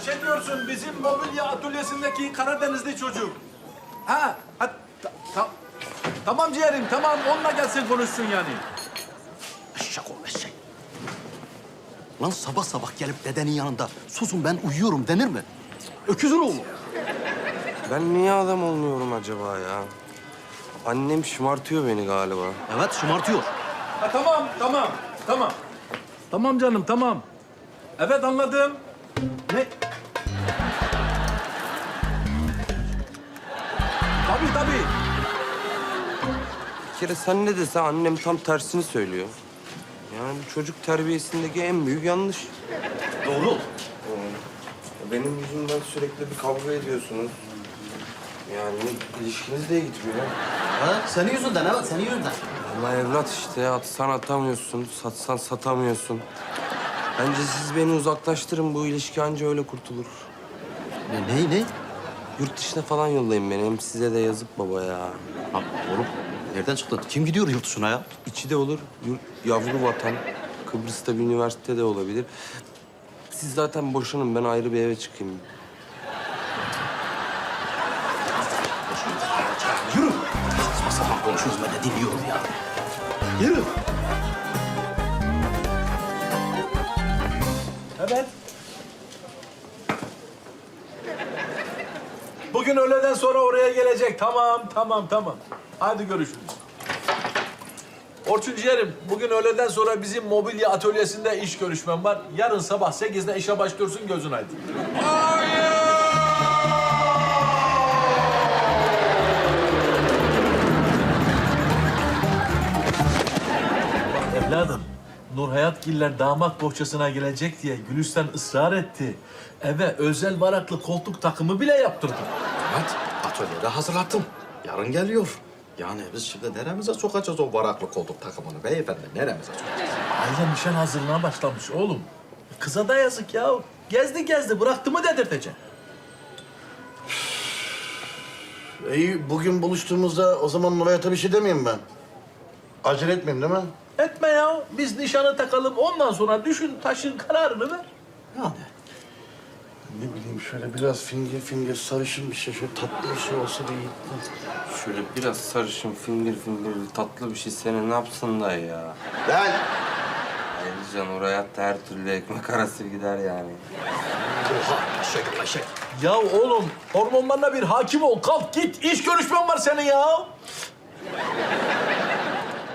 Ha şey diyorsun bizim mobilya atölyesindeki Karadenizli çocuk. Ha, ha ta- ta- tamam ciğerim tamam onunla gelsin konuşsun yani. Eşek ol eşek. Lan sabah sabah gelip dedenin yanında susun ben uyuyorum denir mi? Öküzün oğlu. Ben niye adam olmuyorum acaba ya? Annem şımartıyor beni galiba. Evet şımartıyor. Ha tamam tamam tamam. Tamam canım tamam. Evet anladım. Ne? Kere sen ne desen annem tam tersini söylüyor. Yani çocuk terbiyesindeki en büyük yanlış. Doğru. Benim yüzümden sürekli bir kavga ediyorsunuz. Yani ilişkiniz de iyi gitmiyor. Ha, senin yüzünden evet senin yüzünden. Allah evlat işte atsan atamıyorsun, satsan satamıyorsun. Bence siz beni uzaklaştırın bu ilişki anca öyle kurtulur. Ne ne ne? Yurt dışına falan yollayın beni. Hem size de yazık baba ya. Ha, oğlum nereden çıktı? Kim gidiyor yurt dışına ya? İçi de olur, yurt, yavru vatan. Kıbrıs'ta bir üniversite de olabilir. Siz zaten boşanın, ben ayrı bir eve çıkayım. Yürü. Saçma sapan konuşuyoruz ben de dinliyorum ya. Yürü. Evet. Bugün öğleden sonra oraya gelecek. Tamam, tamam, tamam. Hadi görüşürüz. Orçun ciğerim, bugün öğleden sonra bizim mobilya atölyesinde iş görüşmem var. Yarın sabah 8'de işe başlıyorsun, gözün aydın. Evladım, Nur Hayatgiller damat bohçasına gelecek diye Gülistan ısrar etti. Eve özel varaklı koltuk takımı bile yaptırdı. Evet, atölyede hazırlattım. Yarın geliyor. Yani biz şimdi neremize sokacağız o varaklı koltuk takımını beyefendi? Neremize sokacağız? Aile nişan hazırlığına başlamış oğlum. Kıza da yazık ya. Gezdi gezdi bıraktı mı dedirtecek. İyi, bugün buluştuğumuzda o zaman Nuray'a bir şey demeyeyim ben. Acele etmeyeyim değil mi? Etme ya. Biz nişanı takalım ondan sonra düşün taşın kararını ver. Yani. Şöyle biraz finger finger sarışın bir şey, şöyle tatlı bir şey olsa da iyi. Şöyle biraz sarışın, fingir fingir tatlı bir şey seni ne yapsın da ya? Lan! Ayrıca Nur hayatta her türlü ekmek arası gider yani. Oha eşek eşek. Ya oğlum hormonlarına bir hakim ol. Kalk git. İş görüşmen var senin ya.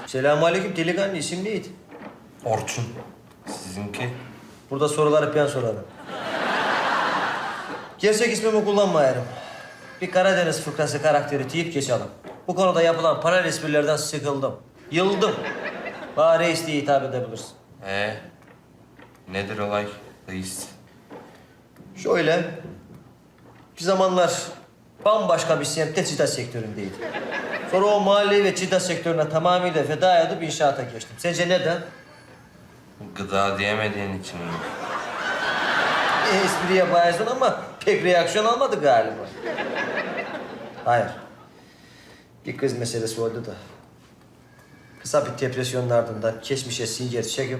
Selamünaleyküm delikanlı isim neydi? Orçun. Sizinki? Burada soruları ben sorarım. Gerçek ismimi kullanmayarım. Bir Karadeniz fıkrası karakteri deyip geçelim. Bu konuda yapılan paralel esprilerden sıkıldım. Yıldım. Bana reis diye hitap edebilirsin. Ee, nedir olay reis? Şöyle, bir zamanlar bambaşka bir semtte çita sektöründeydim. Sonra o mahalle ve çita sektörüne tamamıyla feda edip inşaata geçtim. Sence neden? Gıda diyemediğin için mi? E, bayazdın ama pek reaksiyon almadı galiba. Hayır. Bir kız meselesi oldu da. Kısa bir depresyonun ardından geçmişe singer çekip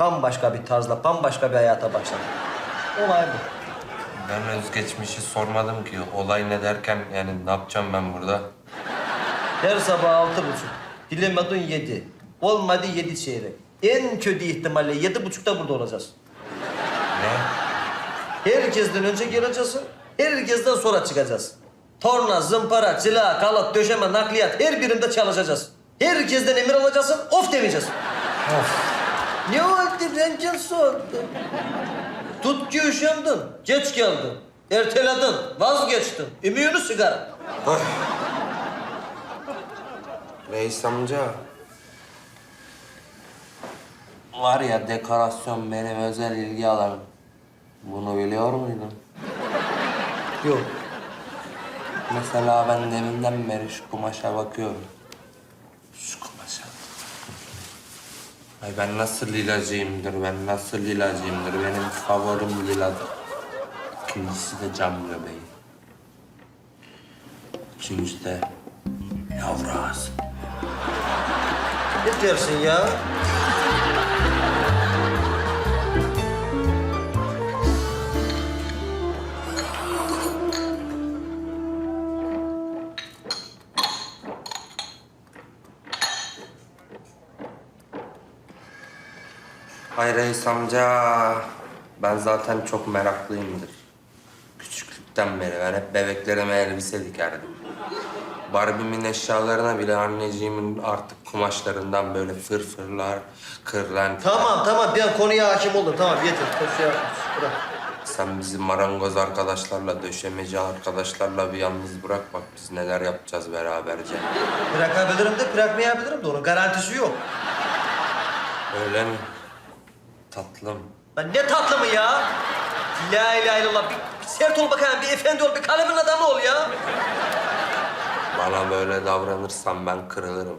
bambaşka bir tarzla bambaşka bir hayata başladım. Olay bu. Ben özgeçmişi sormadım ki. Olay ne derken yani ne yapacağım ben burada? Her sabah altı buçuk. Dilemedin yedi. Olmadı yedi çeyrek. En kötü ihtimalle yedi buçukta burada olacağız. Ne? Herkesten önce geleceksin, herkesten sonra çıkacağız. Torna, zımpara, cila, kalıp, döşeme, nakliyat her birinde çalışacağız. Herkesten emir alacaksın, of demeyeceksin. Of. Ne oldu rencin sordu. Tut ki üşendin, geç geldin. Erteledin, vazgeçtin. Ümüğünü sigara. Reis amca. Var ya dekorasyon benim özel ilgi alanım. Bunu biliyor muydun? Yok. Mesela ben deminden beri şu kumaşa bakıyorum. Şu kumaşa. Ay ben nasıl lilacıyımdır, ben nasıl lilacıyımdır. Benim favorim liladır. İkincisi de cam göbeği. Üçüncüsü de yavru ağzı. Ne dersin ya? Hayır reis amca. Ben zaten çok meraklıyımdır. Küçüklükten beri ben hep bebeklerime elbise dikerdim. Barbie'min eşyalarına bile anneciğimin artık kumaşlarından böyle fırfırlar, kırlent. Tamam tamam ben konuya hakim oldum. Tamam yeter. Ya. Bırak. Sen bizi marangoz arkadaşlarla, döşemeci arkadaşlarla bir yalnız bırak bak biz neler yapacağız beraberce. Bırakabilirim de bırakmayabilirim de onun garantisi yok. Öyle mi? Tatlım. Lan ne tatlı mı ya? La ilahe illallah. Bir, bir sert ol bakayım, bir efendi ol, bir kalemin adamı ol ya. Bana böyle davranırsan ben kırılırım.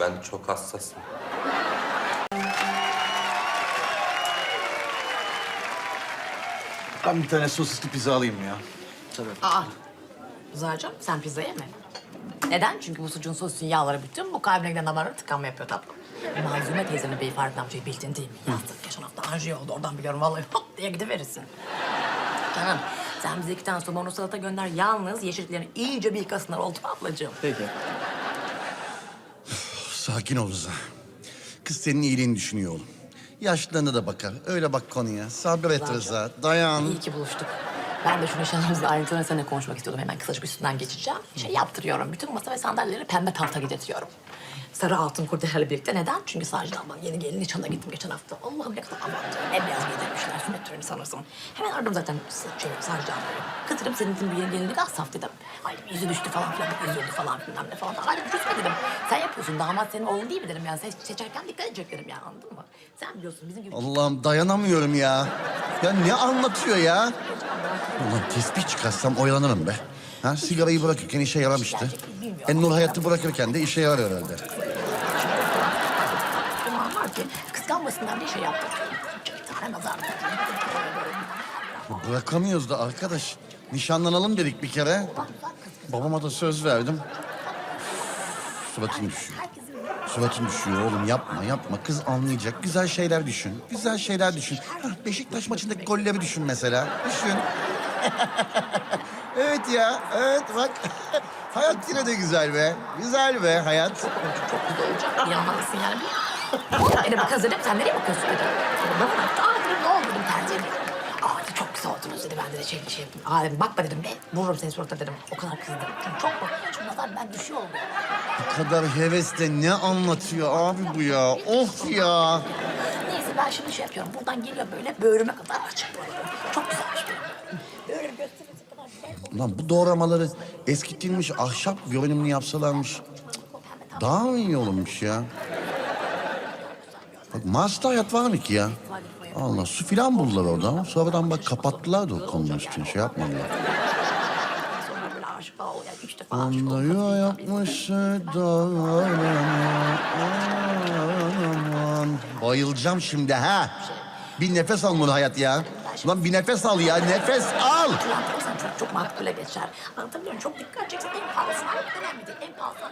Ben çok hassasım. Ben bir tane sosisli pizza alayım ya. Aa, Rıza'cığım sen pizza yeme. Neden? Çünkü bu sucuğun sosun yağları bütün bu kalbine giden damarlara tıkanma yapıyor tatlım. Malzume teyzenin beyi Fahrettin amcayı bildin değil mi? Yazdık geçen hafta anjiyo oldu oradan biliyorum vallahi hop diye gidiverirsin. Canım sen bize iki tane somonlu salata gönder yalnız yeşilliklerini iyice bir yıkasınlar oldu mu ablacığım? Peki. Sakin ol Rıza. Kız senin iyiliğini düşünüyor oğlum. Yaşlılarına da bakar. Öyle bak konuya. Sabret Rıza. Dayan. İyi ki buluştuk. Ben de şu nişanımızla ayrıntılarına seninle konuşmak istiyordum. Hemen kısacık üstünden geçeceğim. Şey yaptırıyorum. Bütün masa ve sandalyeleri pembe tahta gidetiyorum. Sarı altın kurdelerle birlikte. Neden? Çünkü Sacide ablanın yeni gelin nişanına gittim geçen hafta. Allah'ım ne kadar abartı. Ne beyaz giydirmişler. Sünnet töreni sanırsın. Hemen aradım zaten şey, Sacide ablayı. Kızırım senin için bir yeni gelini daha saf dedim. Ay yüzü düştü falan filan. Üzüldü falan filan ne falan. Ay üzülme dedim. Sen yapıyorsun. Damat senin oğlun değil mi dedim. Yani seç- seçerken dikkat edecek dedim yani anladın mı? Sen biliyorsun bizim gibi... Allah'ım dayanamıyorum ya. Ya ne anlatıyor ya? Ulan tespih çıkarsam oyalanırım be. Ha, sigarayı bırakırken işe yaramıştı. En Nur hayatı bırakırken de işe yarar herhalde. Bunlar var ki kıskanmasınlar diye şey yaptım. Bir tane nazar. Bırakamıyoruz da arkadaş. Nişanlanalım dedik bir kere. Babama da söz verdim. Suratın düşüyor. Suratın düşüyor oğlum yapma yapma. Kız anlayacak. Güzel şeyler düşün. Güzel şeyler düşün. Hah, Beşiktaş maçındaki golleri düşün mesela. Düşün. evet ya. Evet bak. hayat yine de güzel be. Güzel be hayat. Yanmalısın yani. Elim kız dedim sen nereye bakıyorsun. Bana. Aa dedim ne oldu dedim tercih ediyorum. Aa oldunuz dedi. Ben de şey, şey. Aa dedim bakma dedim be. Vururum seni suratına dedim. O kadar kızdım. Çünkü çok mu? Çünkü nazar ben düşüyor oldu. Bu kadar hevesle ne anlatıyor abi bu ya? Of ya. Neyse ben şimdi şey yapıyorum. Buradan geliyor böyle böğrüme kadar açık böyle. Çok güzelmiş benim. Böğrüm gösterisi kadar güzel. Lan bu doğramaları eskitilmiş ahşap görünümlü yapsalarmış. Daha mı iyi olurmuş ya? Bak Mars'ta hayat var mı ki ya? Allah su filan buldular orada ama sonradan bak kapattılar da o konunun üstüne şey yapmadılar. Onda yapmış. Bayılacağım şimdi ha. Bir nefes al bunu hayat ya. Lan bir nefes al ya nefes al. Çok çok makbule geçer. Anlatabiliyor muyum? Çok dikkat edeceksin. En pahalısını almak önemli değil. En pahalısını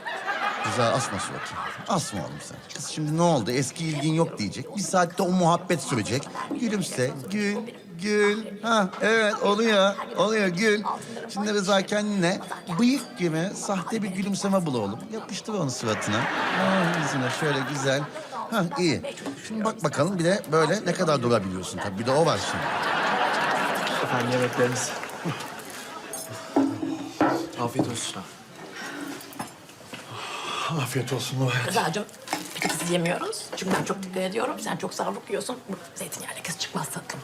Güzel asma suratını. Asma oğlum sen. Kız şimdi ne oldu? Eski ilgin yok diyecek. Bir saatte o muhabbet sürecek. Gülümse. Gül. Gül. Ha evet oluyor. Oluyor gül. Şimdi Rıza kendine bıyık gibi sahte bir gülümseme bul oğlum. Yapıştır onu suratına. Ha, yüzüne şöyle güzel. Ha iyi. Şimdi bak bakalım bir de böyle ne kadar durabiliyorsun tabii. Bir de o var şimdi. Efendim yemekleriniz. Afiyet olsun. Afiyet olsun Nuray. Rıza'cığım patates yemiyoruz. Çünkü ben çok dikkat ediyorum. Sen çok savruk yiyorsun. Bu zeytinyağıyla kız çıkmaz sakın.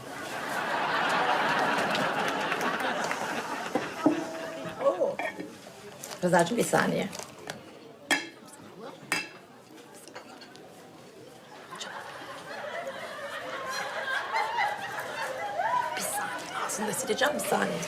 Oo. Rıza'cığım bir saniye. Bir sileceğim bir saniye.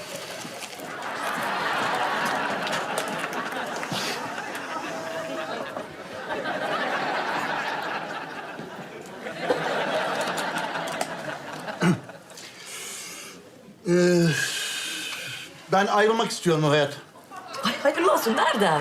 Ben ayrılmak istiyorum hayat. Ay hayırlı olsun. Nereden?